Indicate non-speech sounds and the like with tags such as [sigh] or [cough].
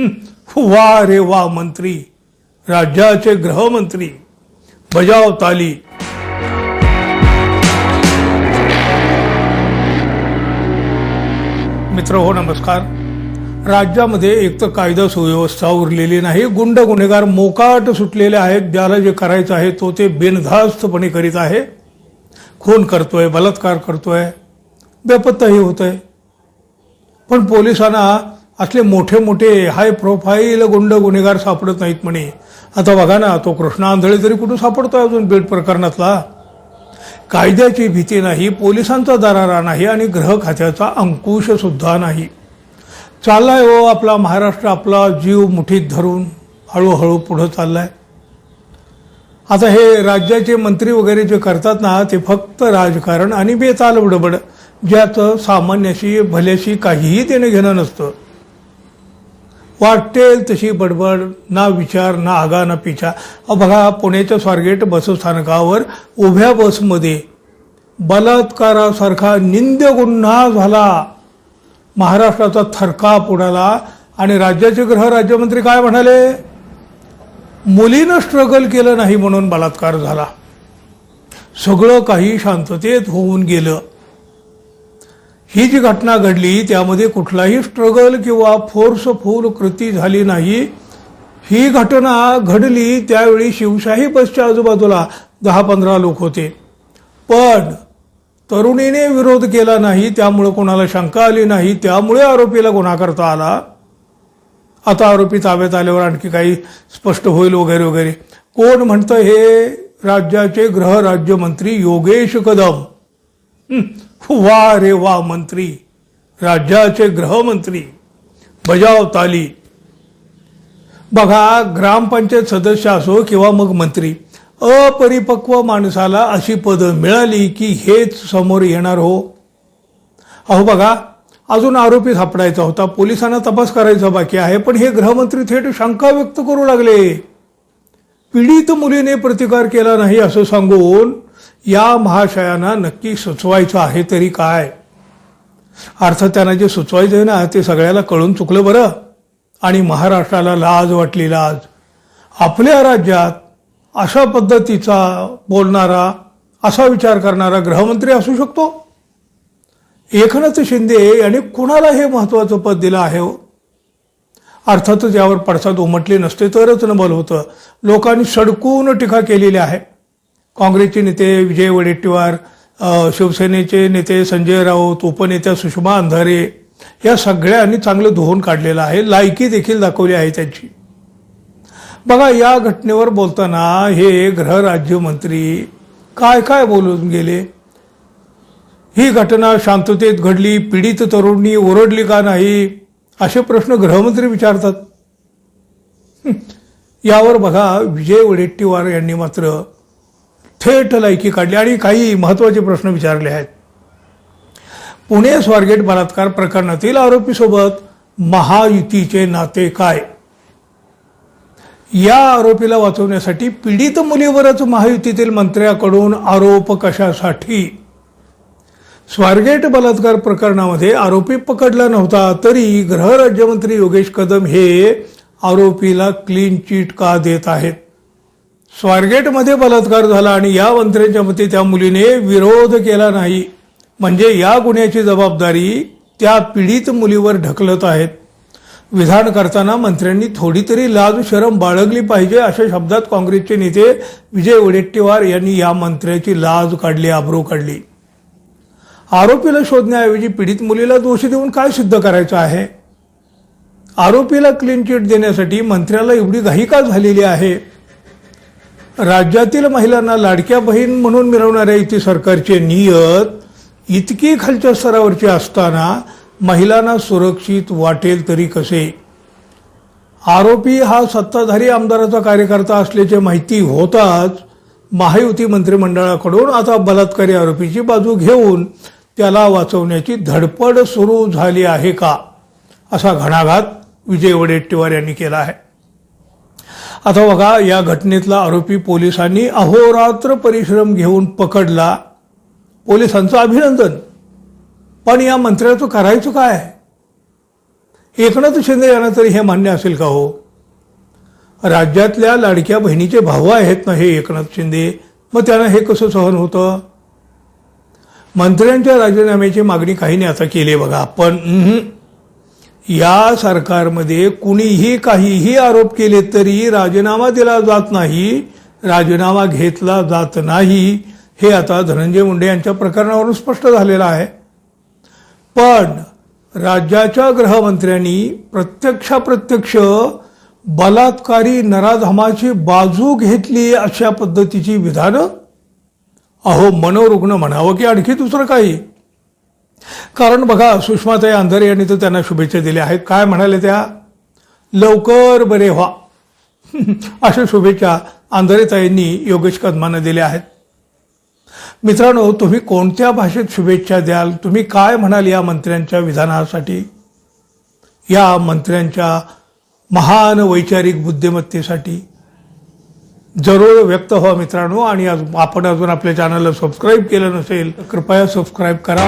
वा रे वा मंत्री राज्याचे गृहमंत्री बजाव ताली. मित्र हो नमस्कार. राज्यामध्ये एक तर कायदा सुव्यवस्था उरलेली नाही गुंड गुन्हेगार मोकाट सुटलेले आहेत ज्याला जे करायचं आहे तो ते बिनधास्तपणे करीत आहे. खून करतोय बलात्कार करतोय बेपत्ताही होत आहे पण पोलिसांना असले मोठे मोठे हाय प्रोफाईल गुंड गुन्हेगार सापडत नाहीत म्हणे. आता बघा ना तो कृष्णा आंधळे तरी कुठं सापडतोय अजून बीड प्रकरणातला? कायद्याची भीती नाही पोलिसांचा दरारा नाही आणि ग्रह खात्याचा अंकुश सुद्धा नाही. चाललाय हो आपला महाराष्ट्र आपला जीव मुठीत धरून. हळूहळू पुढं चाललाय. आता हे राज्याचे मंत्री वगैरे जे करतात ना ते फक्त राजकारण आणि बेताल बडबड ज्याचं सामान्याशी भल्याशी काहीही देणं घेणं नसतं. वाटेल तशी बडबड ना विचार ना आगा ना पिछा. बघा पुण्याच्या स्वारगेट बसस्थानकावर उभ्या बसमध्ये बलात्कारासारखा निंद्य गुन्हा झाला. महाराष्ट्राचा थरकाप उडाला. आणि राज्याचे गृह राज्यमंत्री काय म्हणाले? मुलीनं स्ट्रगल केलं नाही म्हणून बलात्कार झाला. सगळं काही शांततेत होऊन गेलं. ही जी घटना घडली त्यामध्ये कुठलाही स्ट्रगल किंवा फोर्सफुल कृती झाली नाही. ही घटना घडली त्यावेळी शिवशाही बसच्या आजूबाजूला दहा पंधरा लोक होते. पण तरुणीने विरोध केला नाही त्यामुळे कोणाला शंका आली नाही त्यामुळे आरोपीला गुन्हा करता आला. आता आरोपी ताब्यात आल्यावर आणखी काही स्पष्ट होईल वगैरे वगैरे. कोण म्हणतं हे? राज्याचे गृहराज्यमंत्री योगेश कदम. वा रे वा मंत्री राज्याचे गृहमंत्री बजाव ताली. बघा ग्रामपंचायत सदस्य असो किंवा मग मंत्री अपरिपक्व माणसाला अशी पदं मिळाली की हेच समोर येणार हो. अहो बघा अजून आरोपी सापडायचा होता पोलिसांना तपास करायचा बाकी आहे पण हे गृहमंत्री थेट शंका व्यक्त करू लागले. पीडित मुलीने प्रतिकार केला नाही असं सांगून या महाशयांना नक्की सुचवायचं आहे तरी काय? अर्थ त्यांना जे सुचवायचं आहे ना ते सगळ्याला कळून चुकलं बरं. आणि महाराष्ट्राला लाज वाटली लाज. आपल्या राज्यात अशा पद्धतीचा बोलणारा असा विचार करणारा गृहमंत्री असू शकतो. एकनाथ शिंदे यांनी कुणाला हे महत्वाचं पद दिलं आहे हो? अर्थातच यावर पडसाद उमटले नसते तरच नबल होतं. लोकांनी सडकून टीका केलेली आहे. काँग्रेसचे नेते विजय वडेट्टीवार शिवसेनेचे नेते संजय राऊत उपनेत्या सुषमा अंधारे या सगळ्यांनी चांगलं धुवून काढलेलं आहे. लायकी देखील दाखवली आहे त्यांची. बघा या घटनेवर बोलताना हे गृहराज्यमंत्री काय काय बोलून गेले? ही घटना शांततेत घडली पीडित तरुणी ओरडली का नाही? असे प्रश्न गृहमंत्री विचारतात. यावर बघा विजय वडेट्टीवार यांनी मात्र थेट लायकी काढली आणि काही महत्त्वाचे प्रश्न विचारले आहेत. पुणे स्वारगेट बलात्कार प्रकरणातील आरोपीसोबत महायुतीचे नाते काय? या आरोपीला वाचवण्यासाठी पीडित मुलीवरच महायुतीतील मंत्र्याकडून आरोप कशासाठी? स्वारगेट बलात्कार प्रकरणामध्ये आरोपी पकडला नव्हता तरी गृहराज्यमंत्री योगेश कदम हे आरोपीला क्लीन चिट का देत आहेत? स्वारगेटमध्ये बलात्कार झाला आणि या मंत्र्यांच्या मते त्या मुलीने विरोध केला नाही. म्हणजे या गुन्ह्याची जबाबदारी त्या पीडित मुलीवर ढकलत आहेत. विधान करताना मंत्र्यांनी थोडी तरी लाज शरम बाळगली पाहिजे अशा शब्दात काँग्रेसचे नेते विजय वडेट्टीवार यांनी या मंत्र्याची लाज काढली आबरू काढली. आरोपीला शोधण्याऐवजी पीडित मुलीला दोषी देऊन काय सिद्ध करायचं आहे? आरोपीला क्लीन चिट देण्यासाठी मंत्र्याला एवढी घाई का झालेली आहे? राज्यातील महिलांना लाडक्या बहीण म्हणून मिळवणाऱ्या युती सरकारचे नियत इतकी खालच्या स्तरावरची असताना महिलांना सुरक्षित वाटेल तरी कसे? आरोपी हा सत्ताधारी आमदाराचा कार्यकर्ता असल्याचे माहिती होताच महायुती मंत्रिमंडळाकडून आता बलात्कारी आरोपीची बाजू घेऊन त्याला वाचवण्याची धडपड सुरू झाली आहे का? असा घणाघात विजय वडेट्टीवार यांनी केला आहे. आता बघा या घटनेतला आरोपी पोलिसांनी अहोरात्र परिश्रम घेऊन पकडला. पोलिसांचं अभिनंदन. पण या मंत्र्याचं करायचं काय? एकनाथ शिंदे यांना तरी हे मान्य असेल का हो? राज्यातल्या लाडक्या बहिणीचे भाऊ आहेत ना हे एकनाथ शिंदे? मग त्यांना हे कसं सहन होतं? मंत्र्यांच्या राजीनाम्याची मागणी काहीने आता केली आहे बघा पण या सरकारमध्ये कुणीही काहीही आरोप केले तरी राजीनामा दिला जात नाही राजीनामा घेतला जात नाही हे आता धनंजय मुंडे यांच्या प्रकरणावरून स्पष्ट झालेलं आहे. पण राज्याच्या गृहमंत्र्यांनी प्रत्यक्षाप्रत्यक्ष बलात्कारी नराधमाची बाजू घेतली अशा पद्धतीची विधानं? अहो मनोरुग्ण म्हणावं की आणखी दुसरं काही? कारण बघा सुषमाताई अंधारे यांनी तर त्यांना शुभेच्छा दिल्या आहेत. काय म्हणाले त्या? लवकर बरे व्हा. [laughs] अशा शुभेच्छा अंधारेताईंनी योगेश कदमांना दिल्या आहेत. मित्रांनो तुम्ही कोणत्या भाषेत शुभेच्छा द्याल? तुम्ही काय म्हणाल या मंत्र्यांच्या विधानासाठी? या मंत्र्यांच्या महान वैचारिक बुद्धिमत्तेसाठी? जरूर व्यक्त व्हा मित्रांनो आणि आपण अजून आपल्या चॅनलला सबस्क्राईब केलं नसेल कृपया सबस्क्राईब करा.